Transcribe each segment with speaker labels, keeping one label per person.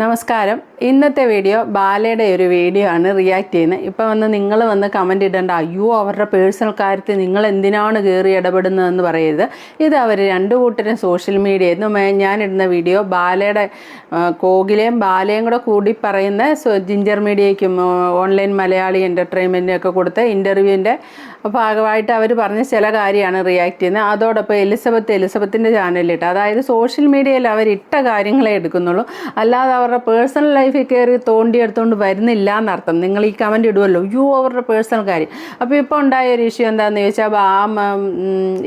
Speaker 1: നമസ്കാരം. ഇന്നത്തെ വീഡിയോ ബാലയുടെ ഒരു വീഡിയോ ആണ് റിയാക്ട് ചെയ്യുന്നത് ഇപ്പം വന്ന് നിങ്ങൾ വന്ന് കമന്റ് ഇടേണ്ട. അയ്യോ അവരുടെ പേഴ്സണൽ കാര്യത്തിൽ നിങ്ങൾ എന്തിനാണ് കയറി ഇടപെടുന്നതെന്ന് പറയരുത്. ഇത് അവർ രണ്ടു കൂട്ടരും സോഷ്യൽ മീഡിയ ഞാനിടുന്ന വീഡിയോ ബാലയുടെ കോകിലയും ബാലയും കൂടെ കൂടി പറയുന്ന ജിഞ്ചർ മീഡിയയ്ക്കും ഓൺലൈൻ മലയാളി എന്റർടൈൻമെന്റിനൊക്കെ കൊടുത്ത ഇന്റർവ്യൂവിന്റെ ഭാഗമായിട്ട് അവർ പറഞ്ഞ ചില കാര്യമാണ് റിയാക്ട് ചെയ്യുന്നത് അതോടൊപ്പം എലിസബത്ത് എലിസബത്തിന്റെ ചാനലിലിട്ട് അതായത് സോഷ്യൽ മീഡിയയിൽ അവർ ഇട്ട കാര്യങ്ങളെ എടുക്കുന്നുള്ളൂ. അല്ലാതെ അവരുടെ പേഴ്സണൽ ലൈഫിൽ കയറി തോണ്ടിയെടുത്തുകൊണ്ട് വരുന്നില്ല എന്നർത്ഥം നിങ്ങൾ ഈ കമന്റ് ഇടുമല്ലോ യു അവരുടെ പേഴ്സണൽ കാര്യം. അപ്പോൾ ഇപ്പോൾ ഉണ്ടായ ഒരു ഇഷ്യൂ എന്താണെന്ന് ചോദിച്ചാൽ ആ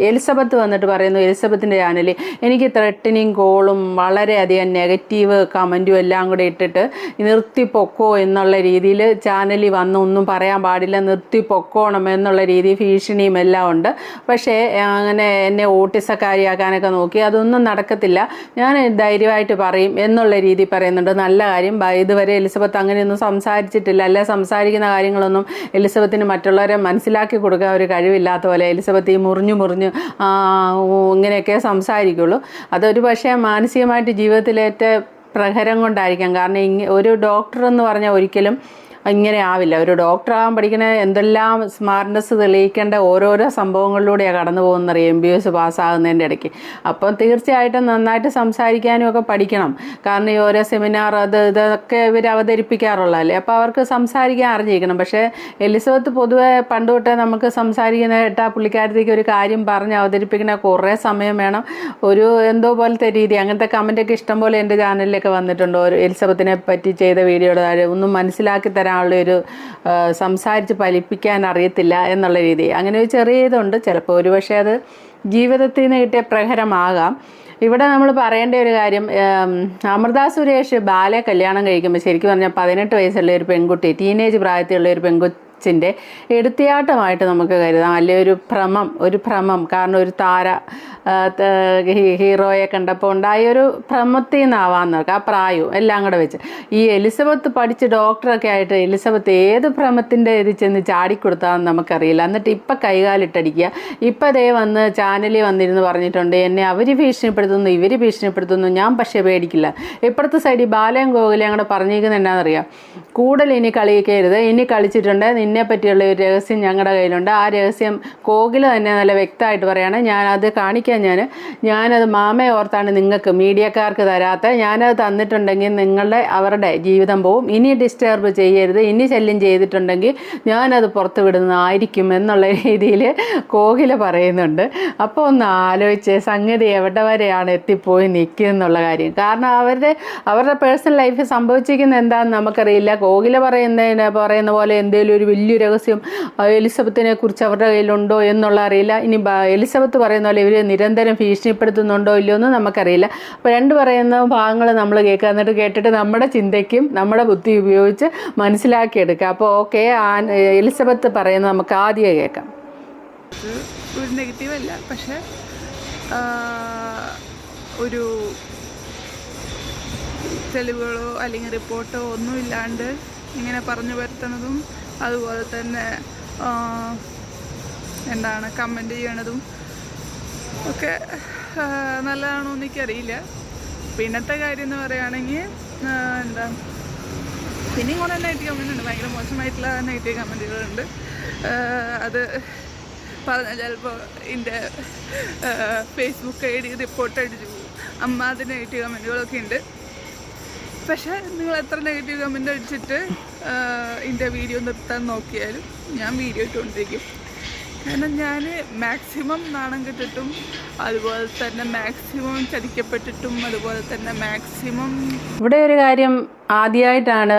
Speaker 1: എലിസബത്ത് വന്നിട്ട് പറയുന്നു എലിസബത്തിന്റെ ചാനലിൽ എനിക്ക് ത്രെട്ടനിങ് കോളും വളരെയധികം നെഗറ്റീവ് കമന്റും എല്ലാം കൂടെ ഇട്ടിട്ട് നിർത്തിപ്പൊക്കോ എന്നുള്ള രീതിയിൽ ചാനലിൽ വന്ന് ഒന്നും പറയാൻ പാടില്ല നിർത്തിപ്പൊക്കോണം എന്നുള്ള രീതി ഭീഷണിയും എല്ലാം ഉണ്ട്. പക്ഷേ അങ്ങനെ എന്നെ ഓട്ടിസക്കാരിയാക്കാനൊക്കെ നോക്കി അതൊന്നും നടക്കത്തില്ല. ഞാൻ ധൈര്യമായിട്ട് പറയും എന്നുള്ള രീതി പറയുന്നുണ്ട്. നല്ല കാര്യം. ഇതുവരെ എലിസബത്ത് അങ്ങനെയൊന്നും സംസാരിച്ചിട്ടില്ല. അല്ലെ സംസാരിക്കുന്ന കാര്യങ്ങളൊന്നും എലിസബത്തിന് മറ്റുള്ളവരെ മനസ്സിലാക്കി കൊടുക്കാൻ ഒരു കഴിവില്ലാത്ത പോലെ എലിസബത്ത് ഈ മുറിഞ്ഞു മുറിഞ്ഞ് ഇങ്ങനെയൊക്കെ സംസാരിക്കുള്ളൂ. അതൊരു പക്ഷേ മാനസികമായിട്ട് ജീവിതത്തിലേറ്റ പ്രഹരം കൊണ്ടായിരിക്കാം. കാരണം ഇങ്ങ ഒരു ഡോക്ടർ എന്ന് പറഞ്ഞാൽ ഒരിക്കലും ഇങ്ങനെ ആവില്ല. ഒരു ഡോക്ടറാകാൻ പഠിക്കുന്ന എന്തെല്ലാം സ്മാർട്ട്നെസ് തെളിയിക്കേണ്ട ഓരോരോ സംഭവങ്ങളിലൂടെയാണ് കടന്നു പോകുന്നത് എം ബി എസ് പാസ്സാകുന്നതിന്റെ ഇടയ്ക്ക്. അപ്പം തീർച്ചയായിട്ടും നന്നായിട്ട് സംസാരിക്കാനും ഒക്കെ പഠിക്കണം. കാരണം ഈ ഓരോ സെമിനാർ അത് ഇതൊക്കെ ഇവർ അവതരിപ്പിക്കാറുള്ളതല്ലേ അപ്പോൾ അവർക്ക് സംസാരിക്കാൻ അറിഞ്ഞിരിക്കണം. പക്ഷേ എലിസബത്ത് പൊതുവെ പണ്ട് തൊട്ടേ നമുക്ക് സംസാരിക്കുന്ന കേട്ടാൽ പുള്ളിക്കാരത്തേക്ക് ഒരു കാര്യം പറഞ്ഞ് അവതരിപ്പിക്കുന്ന കുറേ സമയം വേണം. ഒരു എന്തോ പോലത്തെ രീതി. അങ്ങനത്തെ കമന്റൊക്കെ ഇഷ്ടംപോലെ എന്റെ ചാനലിലൊക്കെ വന്നിട്ടുണ്ട്. ഒരു എലിസബത്തിനെ പറ്റി ചെയ്ത വീഡിയോയുടെ താഴെ ഒന്നും മനസ്സിലാക്കി തരാനുള്ള ഒരു സംസാരിച്ച് ഫലിപ്പിക്കാൻ അറിയത്തില്ല എന്നുള്ള രീതി അങ്ങനെ ഒരു ചെറിയ ഇതുണ്ട് ചിലപ്പോൾ ഒരുപക്ഷെ അത് ജീവിതത്തിൽ നിന്ന് കിട്ടിയ പ്രഹരമാകാം. ഇവിടെ നമ്മൾ പറയേണ്ട ഒരു കാര്യം അമൃത സുരേഷ് ബാലെ കല്യാണം കഴിക്കുമ്പോൾ ശരിക്കും പറഞ്ഞാൽ പതിനെട്ട് വയസ്സുള്ള ഒരു പെൺകുട്ടി ടീനേജ് പ്രായത്തിലുള്ള ഒരു പെൺകൊച്ചിന്റെ എടുത്തിയാട്ടമായിട്ട് നമുക്ക് കരുതാം. അല്ലെ ഒരു ഭ്രമം ഒരു ഭ്രമം. കാരണം ഒരു താര ഹീറോയെ കണ്ടപ്പോൾ ഉണ്ടായ ഒരു ഭ്രമത്തിൽ നിന്നാവാൻ നോക്കുക ആ പ്രായവും എല്ലാം കൂടെ വെച്ച്. ഈ എലിസബത്ത് പഠിച്ച് ഡോക്ടറൊക്കെ ആയിട്ട് എലിസബത്ത് ഏത് ഭ്രമത്തിന്റെ ഇത് ചെന്ന് ചാടിക്കൊടുത്താന്ന് നമുക്കറിയില്ല. എന്നിട്ട് ഇപ്പം കൈകാലിട്ടടിക്കുക. ഇപ്പം ദേ വന്ന് ചാനലിൽ വന്നിരുന്ന് പറഞ്ഞിട്ടുണ്ട് എന്നെ അവർ ഭീഷണിപ്പെടുത്തുന്നു ഇവർ ഭീഷണിപ്പെടുത്തുന്നു. ഞാൻ പക്ഷേ പേടിക്കില്ല. ഇപ്പുറത്തെ സൈഡിൽ ബാലയും ഗോകുലയും കൂടെ പറഞ്ഞിരിക്കുന്നത് എന്നാണെന്നറിയാം കൂടുതൽ ഇനി കളിക്കരുത്. ഇനി കളിച്ചിട്ടുണ്ട്. നിന്നെ പറ്റിയുള്ള ഒരു രഹസ്യം ഞങ്ങളുടെ കയ്യിലുണ്ട്. ആ രഹസ്യം കോകില തന്നെ നല്ല വ്യക്തമായിട്ട് പറയാണ്. ഞാനത് കാണിക്കാൻ ഞാൻ ഞാനത് മാമയെ ഓർത്താണ് നിങ്ങൾക്ക് മീഡിയക്കാർക്ക് തരാത്ത. ഞാനത് തന്നിട്ടുണ്ടെങ്കിൽ നിങ്ങളുടെ അവരുടെ ജീവിതം പോവും. ഇനി ഡിസ്റ്റർബ് ചെയ്യരുത്. ഇനി ശല്യം ചെയ്തിട്ടുണ്ടെങ്കിൽ ഞാനത് പുറത്ത് വിടുന്നതായിരിക്കും എന്നുള്ള രീതിയിൽ കോകില പറയുന്നുണ്ട്. അപ്പോൾ ഒന്ന് ആലോചിച്ച് സംഗതി എവിടെ വരെയാണ് എത്തിപ്പോയി നിൽക്കുന്നുള്ള കാര്യം. കാരണം അവരുടെ അവരുടെ പേഴ്സണൽ ലൈഫ് സംഭവിച്ചിരിക്കുന്ന എന്താണെന്ന് നമുക്കറിയില്ല. കോകില പറയുന്നതിന് പറയുന്ന പോലെ എന്തെങ്കിലും ഒരു വലിയ രഹസ്യം. എലിസബത്തിനെ കുറിച്ച് അവരുടെ കയ്യിലുണ്ടോ എന്നുള്ള അറിയില്ല. ഇനി എലിസബത്ത് പറയുന്ന പോലെ ഇവർ നിരന്തരം ഭീഷണിപ്പെടുത്തുന്നുണ്ടോ ഇല്ലയോ എന്ന് നമുക്കറിയില്ല. അപ്പോൾ രണ്ട് പറയുന്ന ഭാഗങ്ങൾ നമ്മൾ കേൾക്കുക. എന്നിട്ട് കേട്ടിട്ട് നമ്മുടെ ചിന്തയ്ക്കും നമ്മുടെ ബുദ്ധി ഉപയോഗിച്ച് മനസ്സിലാക്കിയെടുക്കുക. അപ്പോൾ ഓക്കെ എലിസബത്ത് പറയുന്നത് നമുക്ക് ആദ്യമേ കേൾക്കാം.
Speaker 2: ഒരു നെഗറ്റീവ് അല്ല. പക്ഷെ ഒരു തെളിവുകളോ അല്ലെങ്കിൽ റിപ്പോർട്ടോ ഒന്നും ഇല്ലാണ്ട് ഇങ്ങനെ പറഞ്ഞു വരുത്തുന്നതും അതുപോലെ തന്നെ എന്താണ് കമന്റ് ചെയ്യണതും ഒക്കെ നല്ലതാണോ എന്ന് എനിക്കറിയില്ല. പിന്നത്തെ കാര്യം എന്ന് പറയുകയാണെങ്കിൽ എന്താ പിന്നെയും കുറേ നെഗറ്റീവ് കമന്റ് ഉണ്ട്. ഭയങ്കര മോശമായിട്ടുള്ള നെഗറ്റീവ് കമന്റുകളുണ്ട് അത് പറഞ്ഞാൽ ചിലപ്പോൾ എന്റെ ഫേസ്ബുക്ക് ഐ ഡി റിപ്പോർട്ട് അടിച്ചു പോകും. അമ്മ അത് നെഗറ്റീവ് കമന്റുകളൊക്കെ ഉണ്ട്. പക്ഷേ നിങ്ങൾ എത്ര നെഗറ്റീവ് കമന്റ് അടിച്ചിട്ട് എന്റെ വീഡിയോ നിർത്താൻ നോക്കിയാലും ഞാൻ വീഡിയോ ഇട്ടുകൊണ്ടിരിക്കും. കാരണം ഞാൻ മാക്സിമം നാണം കിട്ടിട്ടും അതുപോലെ തന്നെ മാക്സിമം ചതിക്കപ്പെട്ടിട്ടും അതുപോലെ തന്നെ മാക്സിമം
Speaker 1: ഇവിടെ ഒരു കാര്യം ആദ്യമായിട്ടാണ്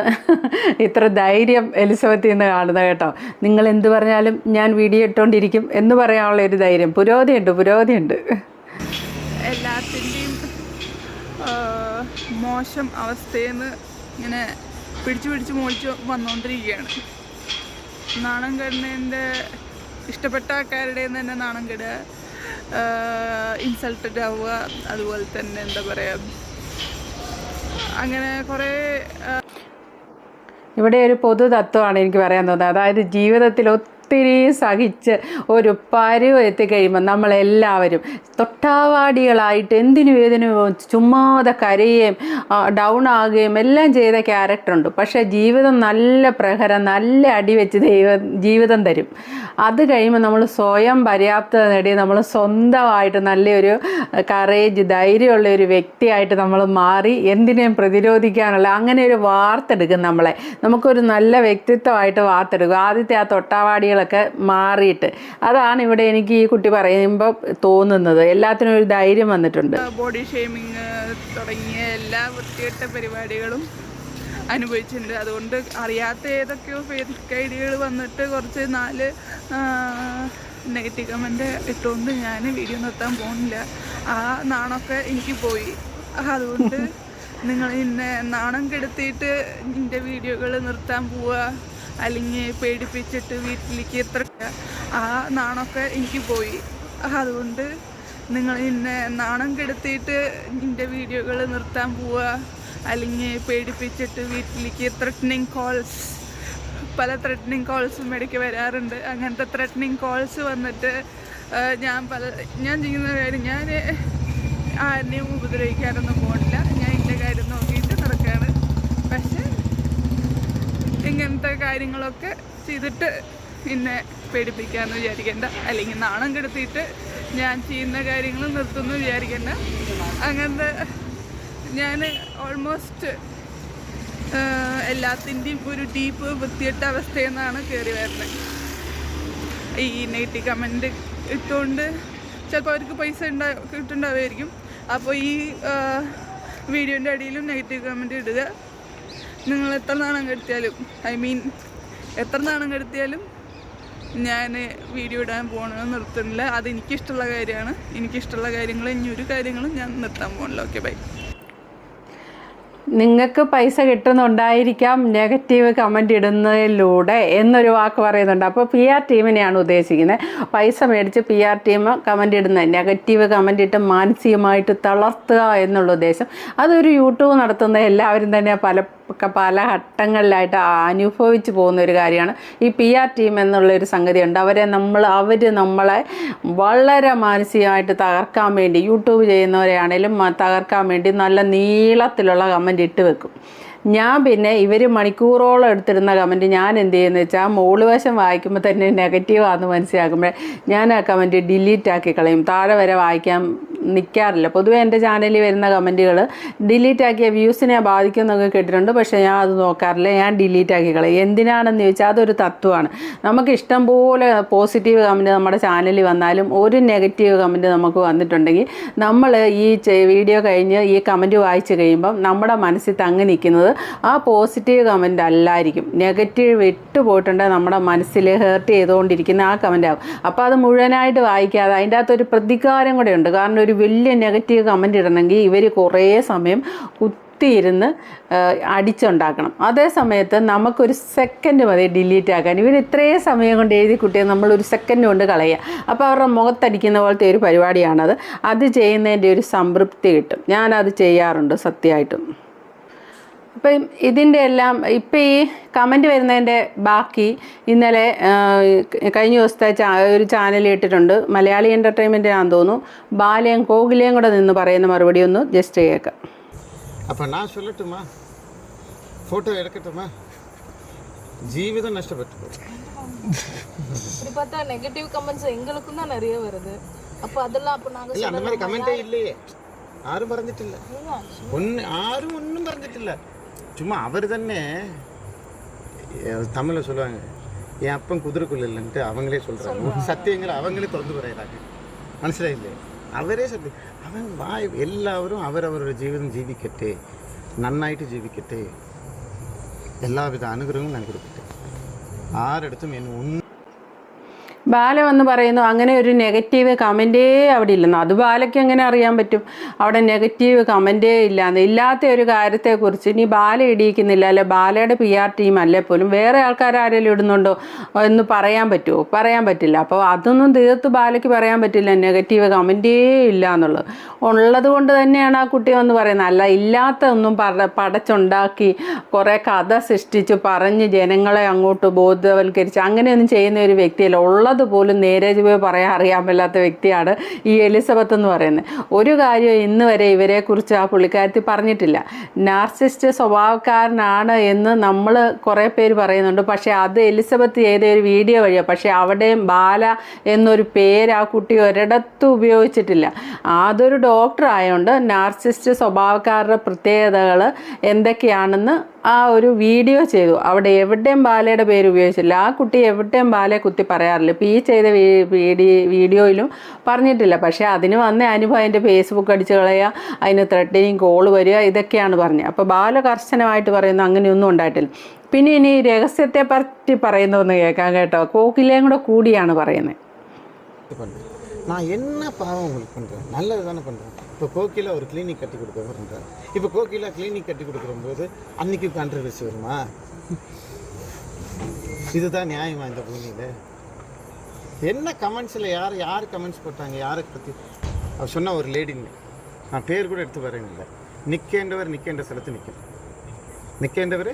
Speaker 1: ഇത്ര ധൈര്യം എലിസബത്തിൽ നിന്ന് കാണുന്നത് കേട്ടോ. നിങ്ങൾ എന്ത് പറഞ്ഞാലും ഞാൻ വീഡിയോ ഇട്ടുകൊണ്ടിരിക്കും എന്ന് പറയാനുള്ള ഒരു ധൈര്യം. പുരോഗതിയുണ്ട് പുരോഗതിയുണ്ട്
Speaker 2: എല്ലാത്തിന്റെയും മോശം അവസ്ഥയിൽ നിന്ന് ഇങ്ങനെ പിടിച്ചു പിടിച്ച് മോളിച്ച് വന്നുകൊണ്ടിരിക്കുകയാണ് നാണം കെടുന്നതിന്റെ ഇഷ്ടപ്പെട്ട ആൾക്കാരുടെ തന്നെ നാണം കെടുക ഇൻസൾട്ടഡ് ആവുക അതുപോലെ തന്നെ എന്താ പറയുക അങ്ങനെ കുറേ
Speaker 1: ഇവിടെ ഒരു പൊതു തത്വമാണ് എനിക്ക് പറയാൻ തോന്നുന്നത്. അതായത് ജീവിതത്തിൽ ഒത്തിരി ഒത്തിരി സഹിച്ച് ഒരു പരുവ് എത്തിക്കഴിയുമ്പോൾ നമ്മളെല്ലാവരും തൊട്ടാവാടികളായിട്ട് എന്തിനും ഏതിനു ചുമ്മാതെ കരയുകയും ഡൗൺ ആകുകയും എല്ലാം ചെയ്ത ക്യാരക്ടറുണ്ട് പക്ഷേ ജീവിതം നല്ല പ്രഹരം നല്ല അടിവെച്ച് ദൈവം ജീവിതം തരും. അത് കഴിയുമ്പോൾ നമ്മൾ സ്വയം പര്യാപ്തത നേടി നമ്മൾ സ്വന്തമായിട്ട് നല്ലൊരു കറേജ് ധൈര്യമുള്ള ഒരു വ്യക്തിയായിട്ട് നമ്മൾ മാറി എന്തിനേയും പ്രതിരോധിക്കാനുള്ള അങ്ങനെ ഒരു വാർത്തെടുക്കും നമ്മളെ. നമുക്കൊരു നല്ല വ്യക്തിത്വമായിട്ട് വാർത്തെടുക്കും. ആദ്യത്തെ ആ തൊട്ടാവാടികളൊക്കെ മാറിയിട്ട്. അതാണ് ഇവിടെ എനിക്ക് ഈ കുട്ടി പറയുമ്പോൾ തോന്നുന്നത്. എല്ലാത്തിനും ഒരു ധൈര്യം വന്നിട്ടുണ്ട്.
Speaker 2: ബോഡി ഷേമിങ് തുടങ്ങിയ എല്ലാ വൃത്തികെട്ട പരിപാടികളും അനുഭവിച്ചിട്ടുണ്ട്. അതുകൊണ്ട് അറിയാത്ത ഏതൊക്കെയോ ഫേക്ക് ഐഡിയകൾ വന്നിട്ട് കുറച്ച് നാല് നെഗറ്റീവ് കമന്റ് ഇട്ടുകൊണ്ട് ഞാൻ വീഡിയോ നിർത്താൻ പോകുന്നില്ല ആ നാണമൊക്കെ എനിക്ക് പോയി. അതുകൊണ്ട് നിങ്ങൾ ഇന്നെ നാണം കെടുത്തിയിട്ട് എന്റെ വീഡിയോകൾ നിർത്താൻ പോവുക അല്ലെങ്കിൽ പേടിപ്പിച്ചിട്ട് വീട്ടിലേക്ക് എത്ര ആ നാണമൊക്കെ എനിക്ക് പോയി. അതുകൊണ്ട് നിങ്ങൾ ഇന്നെ നാണം കെടുത്തിയിട്ട് എന്റെ വീഡിയോകൾ നിർത്താൻ പോവുക അല്ലെങ്കിൽ പേടിപ്പിച്ചിട്ട് വീട്ടിലേക്ക് ത്രെറ്റനിങ് കോൾസ് പല ത്രെറ്റനിങ് കോൾസും ഇടയ്ക്ക് വരാറുണ്ട്. അങ്ങനത്തെ ത്രെറ്റനിങ് കോൾസ് വന്നിട്ട് ഞാൻ പല ഞാൻ ചെയ്യുന്ന കാര്യം ഞാൻ ആരെയും ഉപദ്രവിക്കാനൊന്നും പോകണില്ല ഞാൻ എന്റെ കാര്യം നോക്കിയിട്ട് നടക്കുകയാണ് പക്ഷേ ഇങ്ങനത്തെ കാര്യങ്ങളൊക്കെ ചെയ്തിട്ട് പിന്നെ പേടിപ്പിക്കാമെന്ന് വിചാരിക്കേണ്ട. അല്ലെങ്കിൽ നാണം കെടുത്തിയിട്ട് ഞാൻ ചെയ്യുന്ന കാര്യങ്ങൾ നിർത്തുമെന്ന് വിചാരിക്കേണ്ട. അങ്ങനത്തെ ഞാൻ ഓൾമോസ്റ്റ് എല്ലാത്തിന്റെയും ഒരു ഡീപ്പ് വൃത്തിയിട്ട അവസ്ഥയിൽ നിന്നാണ് കയറി വരുന്നത്. ഈ നെഗറ്റീവ് കമന്റ് ഇട്ടുകൊണ്ട് ചിലപ്പോൾ അവർക്ക് പൈസ ഉണ്ടാ കിട്ടുന്നുണ്ടാവുമായിരിക്കും അപ്പോൾ ഈ വീഡിയോന്റെ അടിയിലും നെഗറ്റീവ് കമന്റ് ഇടുക. നിങ്ങൾ എത്ര നാണം കെടുത്തിയാലും ഐ മീൻ എത്ര നാണം കെടുത്തിയാലും ഞാൻ വീഡിയോ ഇടാൻ പോകണമെന്ന് നിർത്തുന്നില്ല. അത് എനിക്കിഷ്ടമുള്ള കാര്യമാണ്. എനിക്കിഷ്ടമുള്ള കാര്യങ്ങൾ ഇനി ഒരു കാര്യങ്ങളും ഞാൻ നിർത്താൻ പോകണല്ലോ ഓക്കെ ബൈ
Speaker 1: നിങ്ങൾക്ക് പൈസ കിട്ടുന്നുണ്ടായിരിക്കാം നെഗറ്റീവ് കമന്റ് ഇടുന്നതിലൂടെ എന്നൊരു വാക്ക് പറയുന്നുണ്ട്. അപ്പോൾ പി ആർ ടീമിനെയാണ് ഉദ്ദേശിക്കുന്നത്. പൈസ മേടിച്ച് പി ആർ ടീം കമന്റ് ഇടുന്നത് നെഗറ്റീവ് കമന്റ് ഇട്ട് മാനസികമായിട്ട് തളർത്തുക എന്നുള്ള ഉദ്ദേശം. അതൊരു യൂട്യൂബ് നടത്തുന്ന എല്ലാവരും തന്നെ പല പല ഘട്ടങ്ങളിലായിട്ട് അനുഭവിച്ചു പോകുന്ന ഒരു കാര്യമാണ്. ഈ പി ആർ ടീം എന്നുള്ളൊരു സംഗതിയുണ്ട് അവരെ നമ്മൾ അവർ നമ്മളെ വളരെ മാനസികമായിട്ട് തകർക്കാൻ വേണ്ടി യൂട്യൂബ് ചെയ്യുന്നവരെയാണേലും തകർക്കാൻ വേണ്ടി നല്ല നീളത്തിലുള്ള കമന്റ് ഇട്ട് വെക്കും. ഞാൻ പിന്നെ ഇവർ മണിക്കൂറോളം എടുത്തിരുന്ന കമന്റ് ഞാൻ എന്ത് ചെയ്യുന്നത് വെച്ചാൽ മോൾ വശം വായിക്കുമ്പോൾ തന്നെ നെഗറ്റീവാണെന്ന് മനസ്സിലാക്കുമ്പോൾ ഞാൻ ആ കമന്റ് ഡിലീറ്റ് ആക്കി കളയും. താഴെ വരെ വായിക്കാൻ നിൽക്കാറില്ല പൊതുവേ എന്റെ ചാനലിൽ വരുന്ന കമന്റുകൾ ഡിലീറ്റ് ആക്കിയ വ്യൂസിനെ ബാധിക്കുമെന്നൊക്കെ കേട്ടിട്ടുണ്ട്. പക്ഷേ ഞാൻ അത് നോക്കാറില്ല. ഞാൻ ഡിലീറ്റ് ആക്കി എന്തിനാണെന്ന് ചോദിച്ചാൽ അതൊരു തത്വമാണ്. നമുക്ക് ഇഷ്ടം പോലെ പോസിറ്റീവ് കമന്റ് നമ്മുടെ ചാനലിൽ വന്നാലും ഒരു നെഗറ്റീവ് കമന്റ് നമുക്ക് വന്നിട്ടുണ്ടെങ്കിൽ നമ്മൾ ഈ വീഡിയോ കഴിഞ്ഞ് ഈ കമന്റ് വായിച്ച് കഴിയുമ്പം നമ്മുടെ മനസ്സിൽ തങ്ങി നിൽക്കുന്നത് ആ പോസിറ്റീവ് കമന്റ് അല്ലായിരിക്കും. നെഗറ്റീവ് വിട്ടു പോയിട്ടുണ്ടെങ്കിൽ നമ്മുടെ മനസ്സിൽ ഹേർട്ട് ചെയ്തുകൊണ്ടിരിക്കുന്ന ആ കമന്റ് ആവും അപ്പോൾ അത് മുഴുവനായിട്ട് വായിക്കാതെ അതിന്റെ അകത്തൊരു പ്രതികാരം കൂടെ ഉണ്ട്. കാരണം ഒരു വലിയ നെഗറ്റീവ് കമന്റ് ഇടണമെങ്കിൽ ഇവർ കുറേ സമയം കുത്തിയിരുന്ന് അടിച്ചുണ്ടാക്കണം. അതേ സമയത്ത് നമുക്കൊരു സെക്കൻഡ് മതി ഡിലീറ്റ് ആക്കാൻ. ഇവർ ഇത്രയും സമയം കൊണ്ട് എഴുതി കുട്ടിയെ നമ്മൾ ഒരു സെക്കൻഡ് കൊണ്ട് കളയുക. അപ്പോൾ അവരുടെ മുഖത്തടിക്കുന്ന പോലത്തെ ഒരു പരിപാടിയാണത്. അത് ചെയ്യുന്നതിന്റെ ഒരു സംതൃപ്തി കിട്ടും. ഞാനത് ചെയ്യാറുണ്ട് സത്യമായിട്ടും. അപ്പം ഇതിൻ്റെ എല്ലാം ഇപ്പം ഈ കമൻറ്റ് വരുന്നതിൻ്റെ ബാക്കി ഇന്നലെ ആ, കഴിഞ്ഞ ദിവസത്തെ ചാ ഒരു ചാനൽ ഇട്ടിട്ടുണ്ട് മലയാളി എൻ്റർടൈൻമെൻറ്റിനാന്ന് തോന്നുന്നു ബാലയും കോകിലയും കൂടെ നിന്ന് പറയുന്ന മറുപടി ഒന്ന് ജസ്റ്റ് കേൾക്കാം
Speaker 3: அப்போ நான் சொல்லட்டுமா ஃபோட்டோ எடுக்கட்டுமா ஜீவிதம் நஷ்டப்பட்டு போச்சு
Speaker 4: இப்படி பார்த்தா நெகட்டிவ் கமெண்ட்ஸ் எங்களுக்கும் தான் நிறைய வருது அப்போ அதெல்லாம் அப்போ நாங்க
Speaker 3: இல்லை அந்த மாதிரி கமெண்டே இல்லையே ആരും പറഞ്ഞിട്ടില്ല ഒന്ന് ആരും ഒന്നും പറഞ്ഞിട്ടില്ല சும்மா அவர் தானே. தமிழில் சொல்லுவாங்க என் அப்பன் குதிரைக்குள்ள இல்லைன்ட்டு அவங்களே சொல்கிறாங்க சத்தியங்களை அவங்களே திறந்து வரைகிறாங்க. மனசிலே அவரே சத்தி அவன் வாய் எல்லாரும் அவர் அவரோட ஜீவிதம் ஜீவிக்கட்டு நன்னாயிட்டு ஜீவிக்கட்டு எல்லா வித அனுகிரகமும் நான் குறிப்பிட்டேன் ஆறு இடத்தும் என் உண்மை
Speaker 1: ബാല വന്ന് പറയുന്നു അങ്ങനെ ഒരു നെഗറ്റീവ് കമന്റേ അവിടെ ഇല്ലെന്ന്. അത് ബാലയ്ക്ക് എങ്ങനെ അറിയാൻ പറ്റും? അവിടെ നെഗറ്റീവ് കമന്റേ ഇല്ലാന്ന്. ഇല്ലാത്ത ഒരു കാര്യത്തെക്കുറിച്ച് ഇനി ബാല ഇടിയിക്കുന്നില്ല അല്ലെ? ബാലയുടെ പി ആർ ടീം അല്ലേ പോലും? വേറെ ആൾക്കാർ ആരെങ്കിലും ഇടുന്നുണ്ടോ എന്ന് പറയാൻ പറ്റുമോ? പറയാൻ പറ്റില്ല. അപ്പോൾ അതൊന്നും തീർത്ത് ബാലയ്ക്ക് പറയാൻ പറ്റില്ല. നെഗറ്റീവ് കമന്റേ ഇല്ല എന്നുള്ളത് ഉള്ളത് കൊണ്ട് തന്നെയാണ് ആ കുട്ടി വന്ന് പറയുന്നത്. അല്ല ഇല്ലാത്ത ഒന്നും പറ പടച്ചുണ്ടാക്കി കുറേ കഥ സൃഷ്ടിച്ച് പറഞ്ഞ് ജനങ്ങളെ അങ്ങോട്ട് ബോധവൽക്കരിച്ച് അങ്ങനെയൊന്നും ചെയ്യുന്ന ഒരു വ്യക്തിയല്ല. ഉള്ളത് പോലും നേരെ ചുവ പറയാൻ അറിയാൻ മേലാത്ത വ്യക്തിയാണ് ഈ എലിസബത്ത് എന്ന് പറയുന്നത്. ഒരു കാര്യം ഇന്ന് വരെ ഇവരെക്കുറിച്ച് ആ പുള്ളിക്കാരത്തി പറഞ്ഞിട്ടില്ല. നാർസിസ്റ്റ് സ്വഭാവക്കാരനാണ് എന്ന് നമ്മൾ കുറേ പേര് പറയുന്നുണ്ട്. പക്ഷേ അത് എലിസബത്ത് ചെയ്ത ഒരു വീഡിയോ വഴിയാണ് പക്ഷേ അവിടെയും ബാല എന്നൊരു പേര് ആ കുട്ടി ഒരിടത്തും ഉപയോഗിച്ചിട്ടില്ല. അതൊരു ഡോക്ടർ ആയതുകൊണ്ട് നാർസിസ്റ്റ് സ്വഭാവക്കാരുടെ പ്രത്യേകതകൾ എന്തൊക്കെയാണെന്ന് ആ ഒരു വീഡിയോ ചെയ്തു അവിടെ എവിടെയും ബാലയുടെ പേര് ഉപയോഗിച്ചില്ല ആ കുട്ടി എവിടെയും ബാലയെ കുത്തി പറയാറില്ല ഇപ്പോൾ ഈ ചെയ്ത വീ- വീഡിയോ വീഡിയോയിലും പറഞ്ഞിട്ടില്ല പക്ഷേ അതിന് വന്ന അനുഭവം അതിൻ്റെ ഫേസ്ബുക്ക് അടിച്ച് കളയുക അതിന് ത്രെഡിനിങ് കോൾ വരിക ഇതൊക്കെയാണ് പറഞ്ഞത് അപ്പോൾ ബാല കർശനമായിട്ട് പറയുന്നു അങ്ങനെയൊന്നും ഉണ്ടായിട്ടില്ല പിന്നെ ഇനി രഹസ്യത്തെ പറ്റി പറയുന്നതെന്ന് കേൾക്കാൻ കേട്ടോ കോക്കിലേയും കൂടെ കൂടിയാണ് പറയുന്നത്
Speaker 3: இது பண்ணுறேன் நான் என்ன பாவம் உங்களுக்கு பண்ணுறேன் நல்லது தானே பண்ணுறேன் இப்போ கோகிலா ஒரு கிளினிக் கட்டி கொடுக்குறோம் இப்போ கோகிலா கிளினிக் கட்டி கொடுக்குறம்போது அன்றைக்கி கான்ட்ரவர்சி வருமா? இதுதான் நியாயமா இந்த பூமியில்? என்ன கமெண்ட்ஸில் யார் யார் கமெண்ட்ஸ் போட்டாங்க? யாரை பற்றி அவர் சொன்ன ஒரு லேடிங்க நான் பேர் கூட எடுத்து வரேன் இல்லை. நிற்கேண்டவர் நிற்கேண்ட சிலத்து நிற்கும் நிற்கேண்டவர்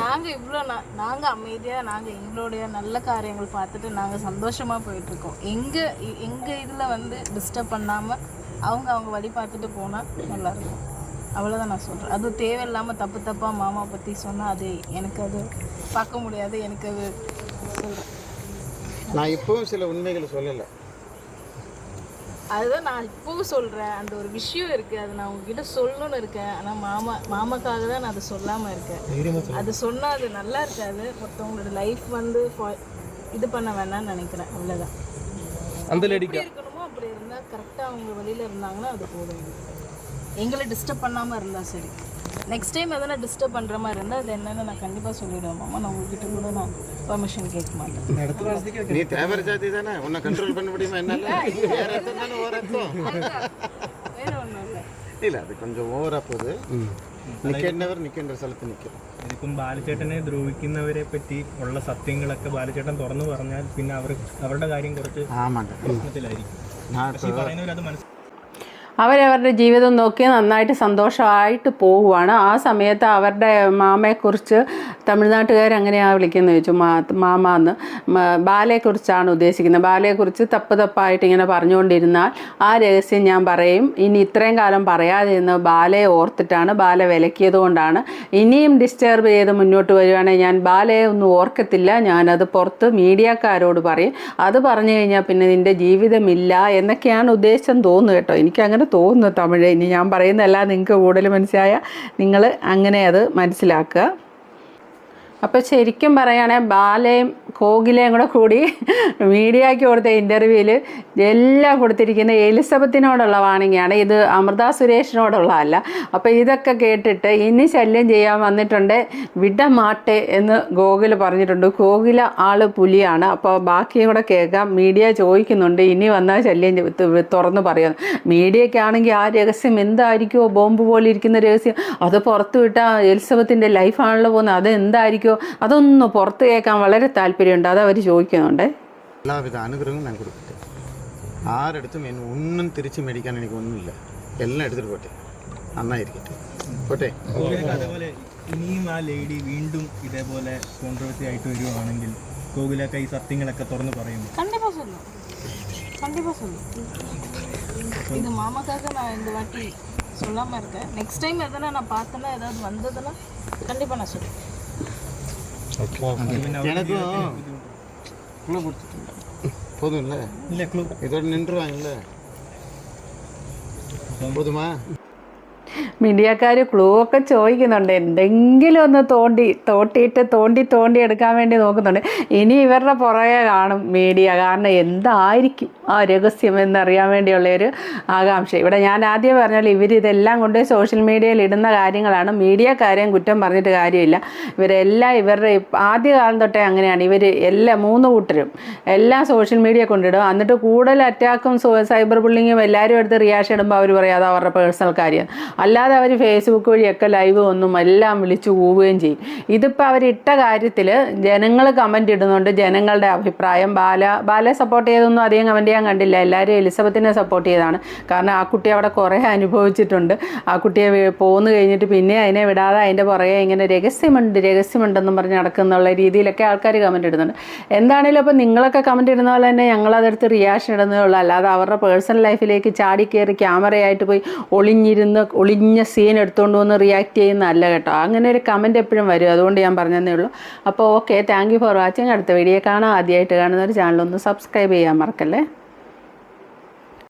Speaker 4: நாங்கள் இவ்வளோ நாங்கள் அமைதியாக நாங்கள் எங்களுடைய நல்ல காரியங்கள் பார்த்துட்டு நாங்கள் சந்தோஷமாக போயிட்டுருக்கோம். எங்கள் எங்கள் இதில் வந்து டிஸ்டர்ப் பண்ணாமல் அவங்க அவங்க வழி பார்த்துட்டு போனால் நல்லாயிருக்கும். அவ்வளோதான் நான் சொல்கிறேன் அது தேவையில்லாமல் தப்பு தப்பாக மாமா பற்றி சொன்னால் அது எனக்கு அது பார்க்க முடியாது எனக்கு அது சொல்கிறேன்
Speaker 3: நான் இப்போவும் சில உண்மைகளை சொல்லலை.
Speaker 4: அதுதான் நான் இப்பவும் சொல்றேன். அந்த ஒரு விஷயம் இருக்கு. அது நான் உங்ககிட்ட சொல்லணும்னு இருக்கேன். ஆனா மாமா மாமாக்காக தான் நான் அதை சொல்லாம இருக்கேன். அது சொன்னா அது நல்லா இருக்காது. மொத்தவங்களோட லைஃப் வந்து இது பண்ண வேணாம்னு நினைக்கிறேன். அவ்வளவுதான்.
Speaker 5: அந்த லேடிக்கு
Speaker 4: இருக்கணுமோ அப்படி இருந்தா கரெக்டா அவங்க வெளியில இருந்தாங்கன்னா அது போதும். எங்களை டிஸ்டர்ப் பண்ணாம இருந்தா சரி. நெக்ஸ்ட் டைம் எதனா டிஸ்டர்ப் பண்ற மாதிரி இருந்தா அது என்னன்னு நான் கண்டிப்பா சொல்லிடுவேன் மாமா நான் உங்ககிட்ட கூட நான் பெர்மிஷன் கேட்க மாட்டேன்
Speaker 3: நீ தேவர ஜாதி தானே உன்னை கண்ட்ரோல் பண்ண முடியுமா என்னால வேற அர்த்தம் தானே ஓவர் அர்த்தம்
Speaker 4: வேற ஒன்றும் இல்லை
Speaker 3: இல்ல அது கொஞ்சம் ஓவரா போகுது നിൽക്കേണ്ടവർ നിൽക്കേണ്ട സ്ഥലത്ത് നിൽക്കും
Speaker 5: ഇതിപ്പം ബാലചേട്ടനെ ദ്രോഹിക്കുന്നവരെ പറ്റി ഉള്ള സത്യങ്ങളൊക്കെ ബാലചേട്ടൻ തുറന്നു പറഞ്ഞാൽ പിന്നെ അവർ അവരുടെ കാര്യം കുറച്ച്
Speaker 3: ആമാണ്ട
Speaker 5: പ്രശ്നത്തിലായിരിക്കും
Speaker 3: ഞാൻ
Speaker 5: പക്ഷേ ഈ പറയുന്നവരത് മനസ്സിലാക്കി
Speaker 1: അവരവരുടെ ജീവിതം നോക്കി നന്നായിട്ട് സന്തോഷമായിട്ട് പോവുകയാണ് ആ സമയത്ത് അവരുടെ മാമയെക്കുറിച്ച് തമിഴ്നാട്ടുകാർ അങ്ങനെയാണ് വിളിക്കുന്നത് ചോദിച്ചു. മാ മാമ എന്ന്. ബാലയെക്കുറിച്ചാണ് ഉദ്ദേശിക്കുന്നത്. ബാലയെക്കുറിച്ച് തപ്പ് തപ്പായിട്ട് ഇങ്ങനെ പറഞ്ഞുകൊണ്ടിരുന്നാൽ ആ രഹസ്യം ഞാൻ പറയും. ഇനി ഇത്രയും കാലം പറയാതിരുന്ന ബാലയെ ഓർത്തിട്ടാണ് ബാല വിലക്കിയത് കൊണ്ടാണ്. ഇനിയും ഡിസ്റ്റർബ് ചെയ്ത് മുന്നോട്ട് വരികയാണെങ്കിൽ ഞാൻ ബാലയെ ഒന്നും ഓർക്കത്തില്ല. ഞാനത് പുറത്ത് മീഡിയക്കാരോട് പറയും. അത് പറഞ്ഞു കഴിഞ്ഞാൽ പിന്നെ നിന്റെ ജീവിതമില്ല എന്നൊക്കെയാണ് ഉദ്ദേശം തോന്നുന്നു കേട്ടോ. എനിക്കങ്ങനെ തോന്നുന്നു തമിഴ്. ഇനി ഞാൻ പറയുന്നതല്ല നിങ്ങൾക്ക് കൂടുതൽ മനസ്സിലായ നിങ്ങൾ അങ്ങനെ അത് മനസ്സിലാക്കുക. അപ്പോൾ ശരിക്കും പറയുകയാണെങ്കിൽ ബാലയും കോകിലയും കൂടെ കൂടി മീഡിയയ്ക്ക് കൊടുത്ത ഇന്റർവ്യൂവിൽ എല്ലാം കൊടുത്തിരിക്കുന്ന എലിസബത്തിനോടുള്ള വാണിങ്ങാണ് ഇത് അമൃത സുരേഷിനോടുള്ളതല്ല. അപ്പോൾ ഇതൊക്കെ കേട്ടിട്ട് ഇനി ശല്യം ചെയ്യാൻ വന്നിട്ടുണ്ട്. വിടമാട്ടെ എന്ന് ഗോകുൽ പറഞ്ഞിട്ടുണ്ട്. കോകില ആൾ പുലിയാണ്. അപ്പോൾ ബാക്കിയും കൂടെ കേൾക്കാം. മീഡിയ ചോദിക്കുന്നുണ്ട്. ഇനി വന്നാൽ ശല്യം തുറന്ന് പറയുന്നു മീഡിയയ്ക്കാണെങ്കിൽ ആ രഹസ്യം എന്തായിരിക്കുമോ ബോംബ് പോലെ ഇരിക്കുന്ന രഹസ്യം. അത് പുറത്തു വിട്ടാൽ എലിസബത്തിന്റെ ലൈഫാണല്ലോ പോകുന്നത്. അത് എന്തായിരിക്കുമോ അതൊന്ന് പുറത്ത് കേൾക്കാൻ വളരെ താല്പര്യമുണ്ട് അത് അവർ ചോദിക്കുന്നുണ്ട്
Speaker 3: എല്ലാവിധ അനുഗ്രഹവും ഞാൻ കൊടുക്കട്ടെ ആരെടുത്തും എന്നെ ഒന്നും തിരിച്ച് മേടിക്കാൻ എനിക്ക് ഒന്നുമില്ല എല്ലാം എടുത്തിട്ട് പോട്ടെ നന്നായിരിക്കട്ടെ പോട്ടെ
Speaker 5: കോകിലക്ക് അതേപോലെ ഇനിയും ആ ലേഡി വീണ്ടും ഇതേപോലെ കോൺട്രവേഴ്സി ആയിട്ട് വരുവാണെങ്കിൽ കോകിലൊക്കെ ഈ സത്യങ്ങളൊക്കെ തുറന്നു പറയും
Speaker 4: கண்டிப்பா சொல்லுவேன் கண்டிப்பா சொல்லுவேன் இது மாமாக்காக நான் இந்த வாட்டி சொல்லாம இருக்கேன் நெக்ஸ்ட் டைம் எதனா நான் பார்த்தேன்னா ஏதாவது வந்ததுன்னா கண்டிப்பா நான் சொல்லுவேன்
Speaker 5: പിന്നെ അവരുടെ
Speaker 3: எனக்கும் குழு கொடுத்துட்டேன். போதும்
Speaker 5: இல்லை இல்லை
Speaker 3: இதோட நின்றுவாங்கல்ல? போதுமா?
Speaker 1: മീഡിയക്കാർ ക്ലൂ ഒക്കെ ചോദിക്കുന്നുണ്ട്. എന്തെങ്കിലും ഒന്ന് തോണ്ടി തോട്ടിയിട്ട് തോണ്ടി തോണ്ടി എടുക്കാൻ വേണ്ടി നോക്കുന്നുണ്ട്. ഇനി ഇവരുടെ പുറകെ കാണും മീഡിയ. കാരണം എന്തായിരിക്കും ആ രഹസ്യം എന്നറിയാൻ വേണ്ടിയുള്ള ഒരു ആകാംക്ഷ. ഇവിടെ ഞാൻ ആദ്യം പറഞ്ഞാൽ ഇവരിതെല്ലാം കൊണ്ട് സോഷ്യൽ മീഡിയയിൽ ഇടുന്ന കാര്യങ്ങളാണ്. മീഡിയക്കാരെയും കുറ്റം പറഞ്ഞിട്ട് കാര്യമില്ല. ഇവരെല്ലാം ഇവരുടെ ആദ്യ കാലം തൊട്ടേ അങ്ങനെയാണ്. ഇവർ എല്ലാ മൂന്ന് കൂട്ടരും എല്ലാം സോഷ്യൽ മീഡിയ കൊണ്ടിടും എന്നിട്ട് കൂടുതൽ അറ്റാക്കും സൈബർ ബുള്ളിങ്ങും എല്ലാവരും എടുത്ത് റിയാക്ഷൻ ഇടുമ്പോൾ അവർ പറയും അത് അവരുടെ പേഴ്സണൽ കാര്യം. അല്ലാതെ അവർ ഫേസ്ബുക്ക് വഴിയൊക്കെ ലൈവ് ഒന്നും എല്ലാം വിളിച്ചു പോവുകയും ചെയ്യും. ഇതിപ്പോൾ അവരിട്ട കാര്യത്തിൽ ജനങ്ങൾ കമന്റ് ഇടുന്നുണ്ട്. ജനങ്ങളുടെ അഭിപ്രായം ബാല ബാലെ സപ്പോർട്ട് ചെയ്തൊന്നും അധികം കമന്റ് ചെയ്യാൻ കണ്ടില്ല. എല്ലാവരും എലിസബത്തിനെ സപ്പോർട്ട് ചെയ്താണ് കാരണം ആ കുട്ടി അവിടെ കുറേ അനുഭവിച്ചിട്ടുണ്ട്. ആ കുട്ടിയെ പോന്നു കഴിഞ്ഞിട്ട് പിന്നെ അതിനെ വിടാതെ അതിന്റെ പുറകെ ഇങ്ങനെ രഹസ്യമുണ്ട് രഹസ്യമുണ്ടെന്നും പറഞ്ഞ് നടക്കുന്നുള്ള രീതിയിലൊക്കെ ആൾക്കാർ കമന്റ് ഇടുന്നുണ്ട്. എന്താണേലും അപ്പോൾ നിങ്ങളൊക്കെ കമന്റ് ഇടുന്ന പോലെ തന്നെ ഞങ്ങളതെടുത്ത് റിയാക്ഷൻ ഇടുന്നതേ ഉള്ളൂ. അല്ലാതെ അവരുടെ പേഴ്സണൽ ലൈഫിലേക്ക് ചാടി കയറി ക്യാമറയായിട്ട് പോയി ഒളിഞ്ഞിരുന്ന് ഒളിഞ്ഞ സീൻ എടുത്തുകൊണ്ട് വന്ന് റിയാക്ട് ചെയ്യുന്നതല്ല കേട്ടോ. അങ്ങനെ ഒരു കമന്റ് എപ്പോഴും വരും. അതുകൊണ്ട് ഞാൻ പറഞ്ഞതേ ഉള്ളൂ. അപ്പോൾ okay thank you for watching അടുത്ത വീഡിയോ കാണാം. ആദ്യമായിട്ട് കാണുന്ന ഒരു ചാനലൊന്ന് സബ്സ്ക്രൈബ് ചെയ്യാൻ മറക്കല്ലേ?